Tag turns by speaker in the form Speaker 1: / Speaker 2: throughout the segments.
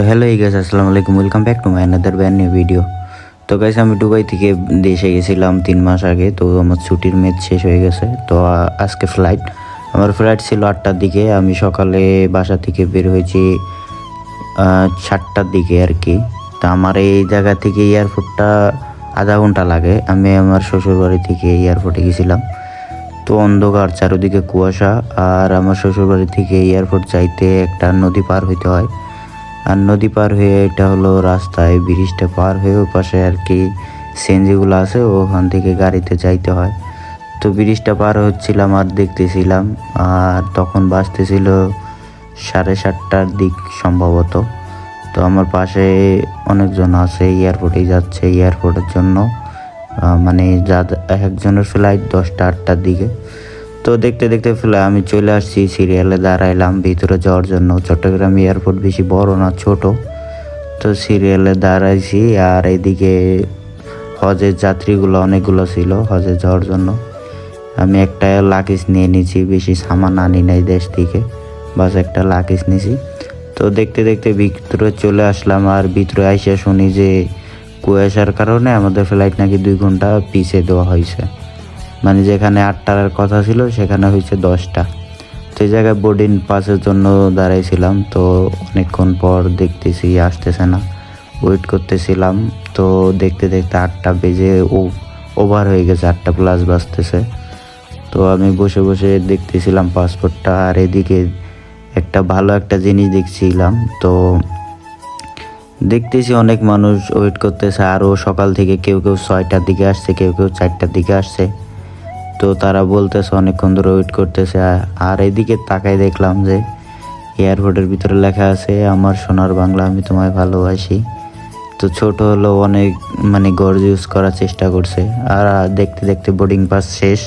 Speaker 1: তো হ্যালো এই গাছ আসসালামু আলাইকুম। Welcome back to my another brand new video তো গাইস আমি দুবাই থেকে দেশে গেছিলাম তিন মাস আগে, তো আমার ছুটির মেয়াদ শেষ হয়ে গেছে। তো আজকে ফ্লাইট আমার ফ্লাইট ছিল আটটার দিকে। আমি সকালে বাসা থেকে বের হয়েছি সাতটার দিকে আর কি তো আমার এই জায়গা থেকে এয়ারপোর্টটা আধা ঘণ্টা লাগে। আমি আমার শ্বশুর বাড়ি থেকে এয়ারপোর্টে গেছিলাম। তো অন্ধকার, চারিদিকে কুয়াশা। আর আমার শ্বশুর বাড়ি থেকে এয়ারপোর্ট যাইতে একটা নদী পার হইতে হয়। আর নদী পার হয়ে এটা হলো রাস্তায় ব্রিজটা পার হয়ে ওই পাশে আর কি সেনজিগুলো আছে, ওখান থেকে গাড়িতে যাইতে হয়। তো ব্রিজটা পার হচ্ছিলাম আর দেখতেছিলাম, আর তখন বাজতেছিল সাড়ে সাতটার দিক সম্ভবত। তো আমার পাশে অনেকজন আছে এয়ারপোর্টে যাচ্ছে, এয়ারপোর্টের জন্য মানে যা একজনের ফ্লাইট দশটা আটটার দিকে। তো দেখতে দেখতে ফেলে আমি চলে আসছি সিরিয়ালে, দাঁড়াইলাম ভিতরে যাওয়ার জন্য। চট্টগ্রাম এয়ারপোর্ট বেশি বড় না, ছোট। তো সিরিয়ালে দাঁড়াইছি আর এদিকে হজের যাত্রীগুলো অনেকগুলো ছিল হজে যাওয়ার জন্য। আমি একটা লাকিস নিয়ে নিয়েছি বেশি সামান আনি নাই দেশ থেকে, বাস একটা লাকিস নিয়েছি তো দেখতে দেখতে ভিতরে চলে আসলাম আর ভিতরে আইসা শুনি যে কুয়াশার কারণে আমাদের ফ্লাইট নাকি দুই ঘণ্টা পিছিয়ে দেওয়া হয়েছে। মানে যেখানে আটটার কথা ছিল, সেখানে হয়েছে দশটা। তো এই জায়গায় বোর্ডিং পাসের জন্য দাঁড়াইছিলাম, তো অনেকক্ষণ পর দেখতেছি আসতেছে না। ওয়েট করতেছিলাম, তো দেখতে দেখতে আটটা বেজে ও ওভার হয়ে গেছে, আটটা প্লাস বাজতেছে। তো আমি বসে বসে দেখতেছিলাম পাসপোর্টটা আর এদিকে একটা ভালো একটা জিনিস দেখছিলাম, তো দেখতেছি অনেক মানুষ ওয়েট করতেছে আরও সকাল থেকে কেউ কেউ ছয়টার দিকে আসছে, কেউ কেউ চারটার দিকে আসছে। তো তারা বলতেছে অনেকক্ষণ ধরে ওয়েট করতেছে। আর এদিকে তাকাই দেখলাম যে এয়ারপোর্টের ভিতরে লেখা আছে, আমার সোনার বাংলা আমি তোমায় ভালোবাসি। তো ছোট হলেও অনেক মানে গর্জ ইউজ করার চেষ্টা করছে। আর দেখতে দেখতে বোর্ডিং পাস শেষ।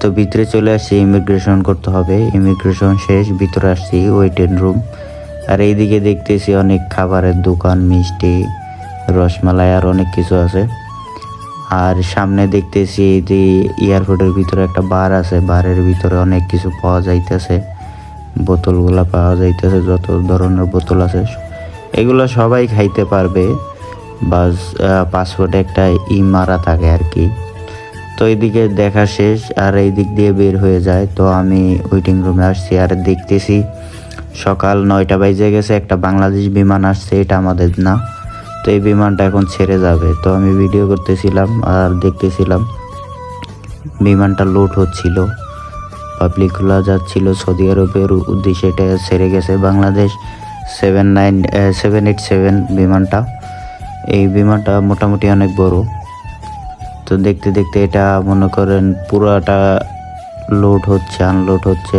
Speaker 1: তো ভিতরে চলে আসছি ইমিগ্রেশন করতে হবে। ইমিগ্রেশন শেষ, ভিতরে আসছি ওয়েটিং রুম আর এইদিকে দেখতেছি অনেক খাবারের দোকান, মিষ্টি, রসমালাই, আর অনেক কিছু আছে। আর সামনে দেখতেছি যে এয়ারপোর্টের ভিতরে একটা বার আছে। বারের ভিতরে অনেক কিছু পাওয়া যাইতেছে। বোতলগুলা পাওয়া যাইতেছে, যত ধরনের বোতল আছে। এগুলো সবাই খাইতে পারবে। বাস পাসপোর্টে একটা ই মারা থাকে আর কি তো এইদিকে দেখা শেষ, আর এই দিক দিয়ে বের হয়ে যায়। তো আমি ওয়েটিং রুমে আসছি আর দেখতেছি সকাল নয়টা বাজে গেছে, একটা বাংলাদেশ বিমান আসছে, এটা আমাদের না। তো এই বিমানটা এখন ছেড়ে যাবে। তো আমি ভিডিও করতেছিলাম আর দেখতেছিলাম বিমানটা লোড হচ্ছিল। পাবলিকগুলো যাচ্ছিল সৌদি আরবের উদ্দেশ্যে, এটা ছেড়ে গেছে Bangladesh. Seven nine seven eight seven বিমানটা। এই বিমানটা মোটামুটি অনেক বড়। তো দেখতে দেখতে এটা মনে করেন পুরোটা লোড হচ্ছে আনলোড হচ্ছে।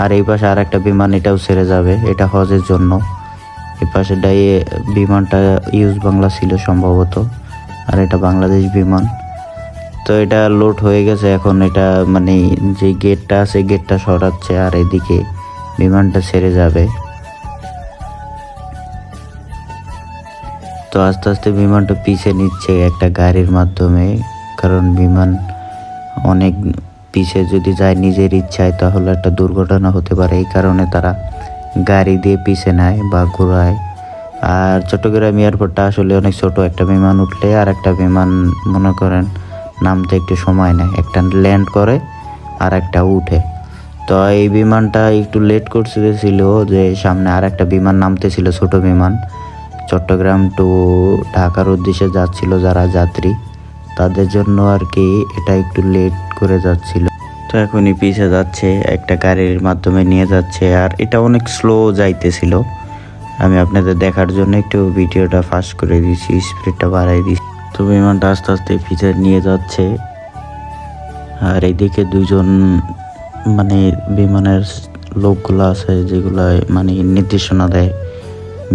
Speaker 1: আর এই পাশে আর একটা বিমান এটাও ছেড়ে যাবে, এটা হজের জন্য। এই পাশে ডাইয়ে বিমানটা ইউজ বাংলা ছিল সম্ভবত, আর এটা বাংলাদেশ বিমান। তো এটা লোড হয়ে গেছে, এখন এটা মানে যে গেটটা আছে, গেটটা সরাচ্ছে, আর এদিকে বিমানটা ছেড়ে যাবে। তো আস্তে আস্তে বিমানটা পিছে নিচ্ছে একটা গাড়ির মাধ্যমে, কারণ বিমান অনেক পিছে যদি যায় নিজের ইচ্ছায়, তাহলে একটা দুর্ঘটনা হতে পারে। এই কারণে তারা গাড়ি দিয়ে পিছে নেয় বা ঘোরায়। আর চট্টগ্রাম এয়ারপোর্টটা আসলে অনেক ছোট। একটা বিমান উঠলে আর একটা বিমান, মনে করেন, নামতে একটু সময় নেয়। একটা ল্যান্ড করে আর একটা উঠে। তো এই বিমানটা একটু লেট করছিল যে, সামনে আর একটা বিমান নামতেছিল, ছোট বিমান। চট্টগ্রাম টু ঢাকার উদ্দেশ্যে যাচ্ছিল যারা যাত্রী, তাদের জন্য আর কি এটা একটু লেট করে যাচ্ছিল। তো এখনই পিছে যাচ্ছে, একটা গাড়ির মাধ্যমে নিয়ে যাচ্ছে, আর এটা অনেক স্লো যাইতেছিল। আমি আপনাদের দেখার জন্য একটু ভিডিওটা ফাস্ট করে দিয়েছি স্পিডটা বাড়াই দিয়েছি তো বিমানটা আস্তে আস্তে পিছে নিয়ে যাচ্ছে। আর এইদিকে দুজন মানে বিমানের লোকগুলো আছে, যেগুলো মানে নির্দেশনা দেয়।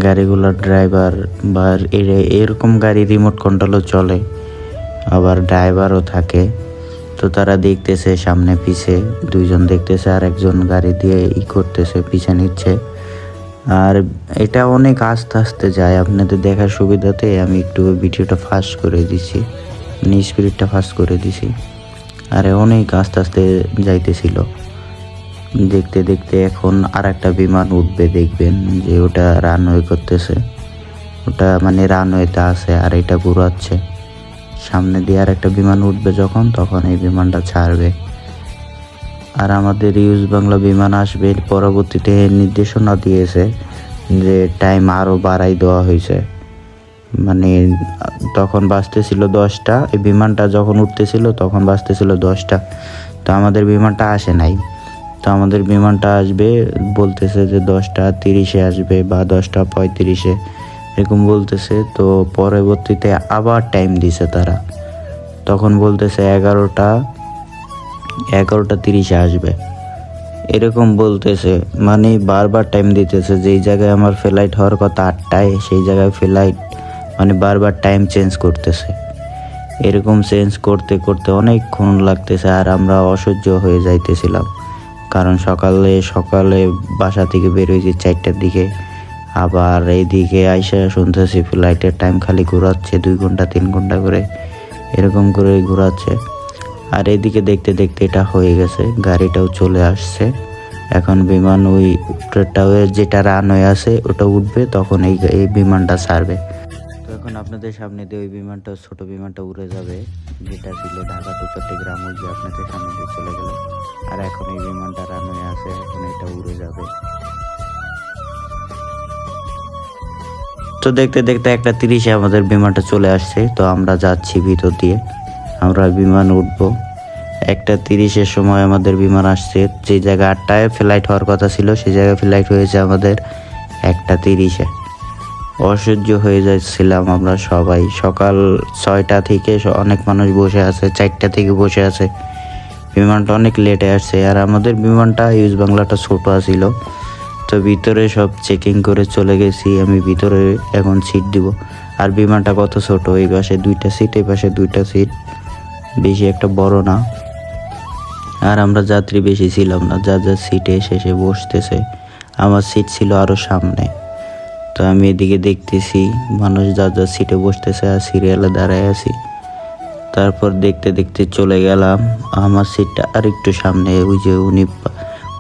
Speaker 1: গাড়িগুলোর ড্রাইভার বা এরকম গাড়ি রিমোট কন্ট্রোলও চলে, আবার ড্রাইভারও থাকে। তো তারা দেখতেছে, সামনে পিছে দুইজন দেখতেছে আর একজন গাড়ি দিয়ে ই করতেছে, পিছে নিচ্ছে। আর এটা অনেক আস্তে আস্তে যায়। আপনাদের দেখার সুবিধাতে আমি একটু ভিডিওটা ফাস্ট করে দিছি। মানে স্পিডটা ফাস্ট করে দিছি। আর অনেক আস্তে আস্তে যাইতেছিল। দেখতে দেখতে এখন আর একটা বিমান উঠবে, দেখবেন যে ওটা রানওয়ে করতেছে। ওটা মানে রানওয়েতে আছে আর এটা ঘুরাচ্ছে। সামনে দিয়ে আর একটা বিমান উঠবে যখন, তখন এই বিমানটা ছাড়বে। আর আমাদের ইউজ বাংলা বিমান আসবে পরবর্তীতে নির্দেশনা দিয়েছে যে টাইম আরও বাড়াই দেওয়া হয়েছে। মানে তখন বাজতেছিল দশটা, এই বিমানটা যখন উঠতেছিল তখন বাজতেছিল দশটা। তো আমাদের বিমানটা আসে নাই। তো আমাদের বিমানটা আসবে, বলতেছে যে দশটা তিরিশে আসবে বা দশটা পঁয়ত্রিশে। এরকম বলতেছে, তো পরবর্তীতে আবার টাইম দিছে তারা। তখন বলতেছে এগারোটা এগারোটা তিরিশে আসবে। এরকম বলতেছে মানে বারবার টাইম দিতেছে যেই জায়গায় আমার ফ্লাইট হওয়ার কথা আটটায়, সেই জায়গায় ফ্লাইট মানে বারবার টাইম চেঞ্জ করতেছে। এরকম চেঞ্জ করতে করতে অনেকক্ষণ লাগতেছে আর আমরা অসহ্য হয়ে যাইতেছিলাম। কারণ সকালে সকালে বাসা থেকে বের হয়েছি চারটার দিকে। আবার এইদিকে আইসা শুনতেছি ফ্লাইটের টাইম খালি ঘোরাচ্ছে, দুই ঘণ্টা, তিন ঘণ্টা করে এরকম করে ঘোরাচ্ছে। আর এইদিকে দেখতে দেখতে এটা হয়ে গেছে, গাড়িটাও চলে আসছে। এখন বিমান ওই উপরেরটাও যেটা রান হয়ে আছে, ওটা উঠবে, তখন এই এই বিমানটা ছাড়বে। তো এখন আপনাদের সামনে দিয়ে ওই বিমানটা, ছোট বিমানটা উড়ে যাবে, যেটা ছিল ঢাকা টু চট্টগ্রাম, ওই যে আপনাদের সামনে দিয়ে চলে গেল। আর এখন এই বিমানটা রান হয়ে আছে, এখন এটা উড়ে যাবে। তো দেখতে দেখতে একটা তিরিশে আমাদের বিমানটা চলে আসছে, তো আমরা যাচ্ছি ভিতর দিয়ে। আমরা বিমান উঠব। একটা তিরিশের সময় আমাদের বিমান আসছে। যে জায়গায় আটটায় ফ্লাইট হওয়ার কথা ছিল সেই জায়গায় ফ্লাইট হয়েছে আমাদের একটা তিরিশে। অসহ্য হয়ে যাচ্ছিলাম আমরা সবাই। সকাল ছয়টা থেকে অনেক মানুষ বসে আছে, চারটা থেকে বসে আছে। বিমানটা অনেক লেটে আসছে। আর আমাদের বিমানটা ইউজ বাংলাটা ছোট আছিল। তো ভিতরে সব চেকিং করে চলে গেছি, আমি ভিতরে এখন সিট দিব। আর বিমানটা কত ছোট? এই পাশে দুইটা সিট এই পাশে দুইটা সিট বেশি একটা বড় না। আর আমরা যাত্রী বেশি ছিলাম না, যা যা সিটে শেষে বসতেছে। আমার সিট ছিল আরও সামনে। তো আমি এদিকে দেখতেছি, মানুষ যা যা সিটে বসতেছে আর সিরিয়ালে দাঁড়ায় আছি। তারপর দেখতে দেখতে চলে গেলাম, আমার সিটটা আর একটু সামনে, ওই যে উনি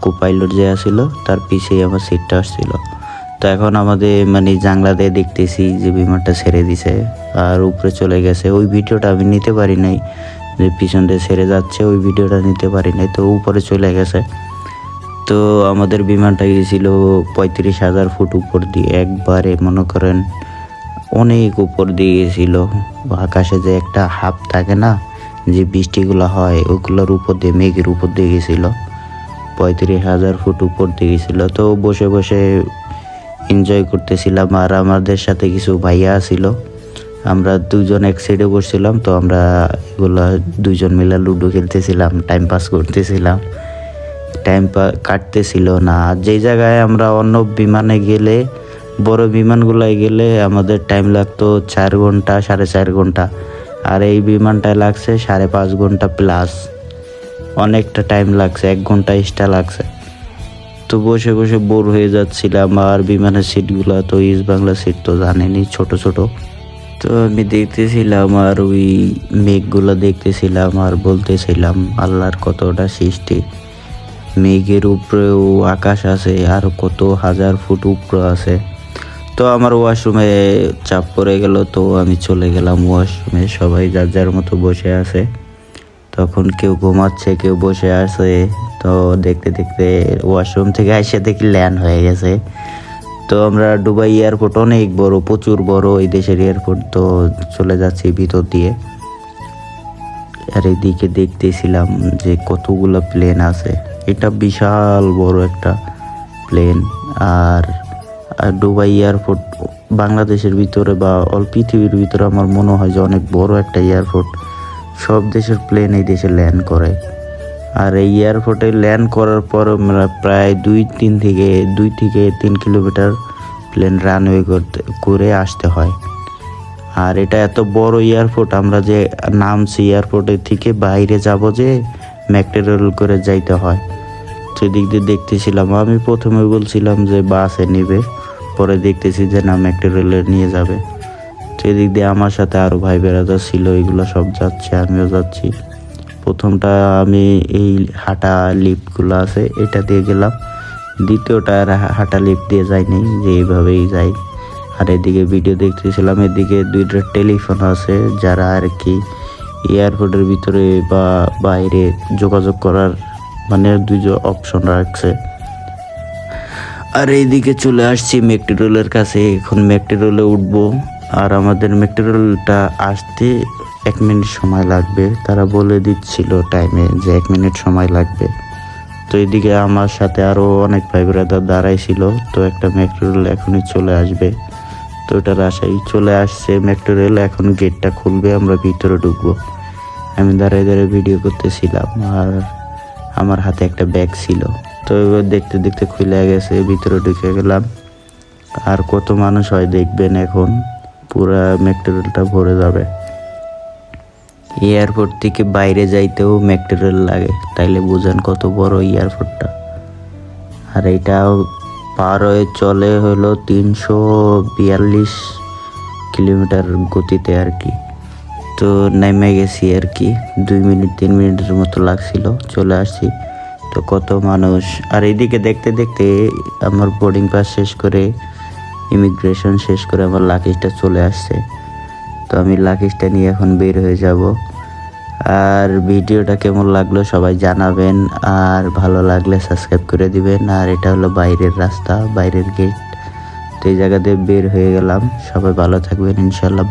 Speaker 1: কোপাইলট যে আসছিল তার পিছেই আমার সিটটা আসছিল। তো এখন আমাদের মানে জাংলা দিয়ে দেখতেছি যে বিমানটা ছেড়ে দিছে আর উপরে চলে গেছে। ওই ভিডিওটা আমি নিতে পারি নাই, যে পিছন দিয়ে ছেড়ে যাচ্ছে, ওই ভিডিওটা নিতে পারি নাই, তো উপরে চলে গেছে। তো আমাদের বিমানটা গেছিল পঁয়ত্রিশ হাজার ফুট উপর দিয়ে। একবারে, মনে করেন, অনেক উপর দিয়ে গেছিল। আকাশে যে একটা হাফ থাকে না, যে বৃষ্টিগুলো হয়, ওগুলোর উপর দিয়ে, মেঘের উপর দিয়ে গেছিল। পঁয়ত্রিশ হাজার ফুট উপর দিয়ে গেছিল তো বসে বসে এনজয় করতেছিলাম আর আমাদের সাথে কিছু ভাইয়া ছিল। আমরা দুজন এক সাইডে বসছিলাম, তো আমরা এগুলা দুজন মিলে লুডো খেলতেছিলাম টাইম পাস করতেছিলাম। টাইম পা কাটতেছিল না। আর যেই জায়গায় আমরা অন্য বিমানে গেলে, বড় বিমানগুলোয় গেলে আমাদের টাইম লাগতো চার ঘণ্টা, সাড়ে চার ঘণ্টা। আর এই বিমানটায় লাগছে সাড়ে পাঁচ ঘণ্টা প্লাস অনেকটা টাইম লাগছে, এক ঘণ্টা এক্সট্রা লাগছে। তো বসে বসে বোর হয়ে যাচ্ছিলাম, আর বিমানের সিটগুলো তো ইস্ট বাংলা সিট তো জানেনি ছোট ছোট। তো আমি দেখতেছিলাম, আর ওই মেঘগুলো দেখতেছিলাম, আর বলতেছিলাম, আল্লাহর কতটা সৃষ্টি। মেঘের উপরেও আকাশ আছে, আর কত হাজার ফুট উপরে আছে। তো আমার ওয়াশরুমে চাপ পড়ে গেল, তো আমি চলে গেলাম ওয়াশরুমে সবাই যার যার মতো বসে আছে। তখন কেউ ঘুমাচ্ছে, কেউ বসে আছে। তো দেখতে দেখতে ওয়াশরুম থেকে আসে দেখি ল্যান্ড হয়ে গেছে। তো আমরা দুবাই এয়ারপোর্ট অনেক বড়, প্রচুর বড় এই দেশের এয়ারপোর্ট তো চলে যাচ্ছি ভিতর দিয়ে। আর এদিকে দেখতেছিলাম যে কতগুলো প্লেন আছে। এটা বিশাল বড় একটা প্লেন আর আর দুবাই এয়ারপোর্ট বাংলাদেশের ভিতরে বা অল পৃথিবীর ভিতরে আমার মনে হয় যে অনেক বড় একটা এয়ারপোর্ট সব দেশের প্লেন এই দেশে ল্যান্ড করে। আর এই এয়ারপোর্টে ল্যান্ড করার পর প্রায় দুই, তিন থেকে, দুই থেকে তিন কিলোমিটার প্লেন রানওয়ে করতে, করে আসতে হয়। আর এটা এত বড় এয়ারপোর্ট আমরা যে নামছি এয়ারপোর্টের থেকে বাইরে যাব যে ম্যাকটেরিয়াল করে যাইতে হয়। সেদিক দিয়ে দেখতেছিলাম, আমি প্রথমে বলছিলাম যে বাসে নেবে, পরে দেখতেছি যে না ম্যাকটেরিয়ালে নিয়ে যাবে। সেদিক দিয়ে আমার সাথে আরও ভাই বেড়াদা ছিল, এগুলো সব যাচ্ছে, আমিও যাচ্ছি। প্রথমটা আমি এই হাঁটা লিফটগুলো আছে, এটা দিয়ে গেলাম। দ্বিতীয়টা আর হাঁটা লিফট দিয়ে যাইনি, যে এইভাবেই যাই। আর এদিকে ভিডিও দেখতেছিলাম, এদিকে দুইটা টেলিফোন আছে, যারা আর কি এয়ারপোর্টের ভিতরে বা বাইরে যোগাযোগ করার মানে দুইটা অপশন রাখছে। আর এইদিকে চলে আসছি মেকটিরোলের কাছে, এখন মেকটিরোলে উঠবো। আর আমাদের মেকটিরোলটা আসতে এক মিনিট সময় লাগবে। তারা বলে দিচ্ছিল টাইমে যে এক মিনিট সময় লাগবে। তো এদিকে আমার সাথে আরও অনেক ভাই ব্রাদার দাঁড়াইছিল। তো একটা মেকটিরোল এখনই চলে আসবে। তো ওটার আশাই চলে আসছে। মেকটিরোল এখন গেটটা খুলবে, আমরা ভিতরে ঢুকবো। আমি দাঁড়ায় দাঁড়ায় ভিডিও করতেছিলাম আর আমার হাতে একটা ব্যাগ ছিল। তো দেখতে দেখতে খুলে গেছে, ভিতরে ঢুকে গেলাম। আর কত মানুষ হয় দেখবেন এখন। পুরা মেকটেরিয়ালটা ভরে যাবে। এয়ারপোর্ট থেকে বাইরে যাইতেও মেকটেরিয়াল লাগে, তাইলে বুঝেন কত বড় এয়ারপোর্টটা আর এটাও পার হয়ে চলে হলো তিনশো বিয়াল্লিশ কিলোমিটার গতিতে আর কি। তো নেমে গেছি আর কি, দুই মিনিট, তিন মিনিটের মতো লাগছিল, চলে আসছি। তো কত মানুষ, আর এদিকে দেখতে দেখতে আমার বোর্ডিং পাস শেষ করে ইমিগ্রেশন শেষ করে আমার লাকিজটা চলে আসছে। তো আমি লাকিজটা নিয়ে এখন বের হয়ে যাব। আর ভিডিওটা কেমন লাগল সবাই জানাবেন। আর ভালো লাগলে সাবস্ক্রাইব করে দিবেন। আর এটা হলো বাইরের রাস্তা, বাইরের গেট তো এই জায়গাতে বের হয়ে গেলাম। সবাই ভালো থাকবেন ইনশাল্লাহ